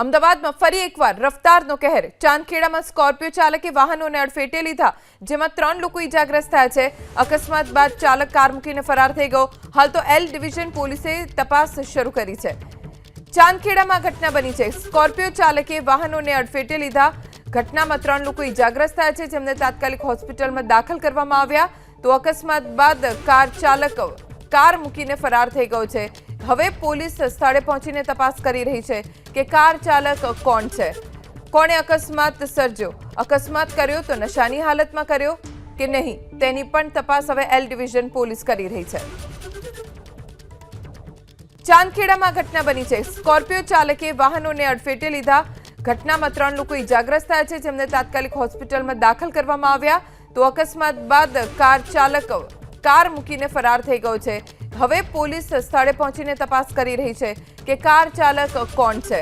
અમદાવાદમાં ફરી એકવાર રફતારનો કહેર. ચાંદખેડામાં સ્કોર્પિયો ચાલકે વાહનોને અડફેટે લીધા, જેમાં ત્રણ લોકો ઇજાગ્રસ્ત થયા છે. અકસ્માત બાદ ચાલક કાર મૂકીને ફરાર થઈ ગયો. હાલ તો એલ ડિવિઝન પોલીસે તપાસ શરૂ કરી છે. ચાંદખેડામાં ઘટના બની છે. સ્કોર્પિયો ચાલકે વાહનોને અડફેટે લીધા. ઘટનામાં ત્રણ લોકો ઇજાગ્રસ્ત થયા છે, જેમને તાત્કાલિક હોસ્પિટલમાં દાખલ કરવામાં આવ્યા. તો અકસ્માત બાદ કાર ચાલક કાર મૂકીને ફરાર થઈ ગયો છે. હવે પોલીસ સ્થળે પહોંચીને તપાસ કરી રહી છે કે કાર ચાલક કોણ છે. કોણે અકસ્માત સર્જ્યો? અકસ્માત કર્યો તો નશાની હાલતમાં કર્યો કે નહીં? તેની પણ તપાસ હવે એલ ડિવિઝન પોલીસ કરી રહી છે. ચાંદખેડામાં ઘટના બની છે. સ્કોર્પિયો ચાલકે વાહનોને અડફેટે લીધા. ઘટનામાં ત્રણ લોકો ઇજાગ્રસ્ત થયા છે. જેમને તાત્કાલિક હોસ્પિટલમાં દાખલ કરવામાં આવ્યા. તો અકસ્માત બાદ કાર ચાલક કાર મૂકીને ફરાર થઈ ગયો છે. હવે પોલીસ સ્થળે પહોંચીને તપાસ કરી રહી છે કે કાર ચાલક કોણ છે.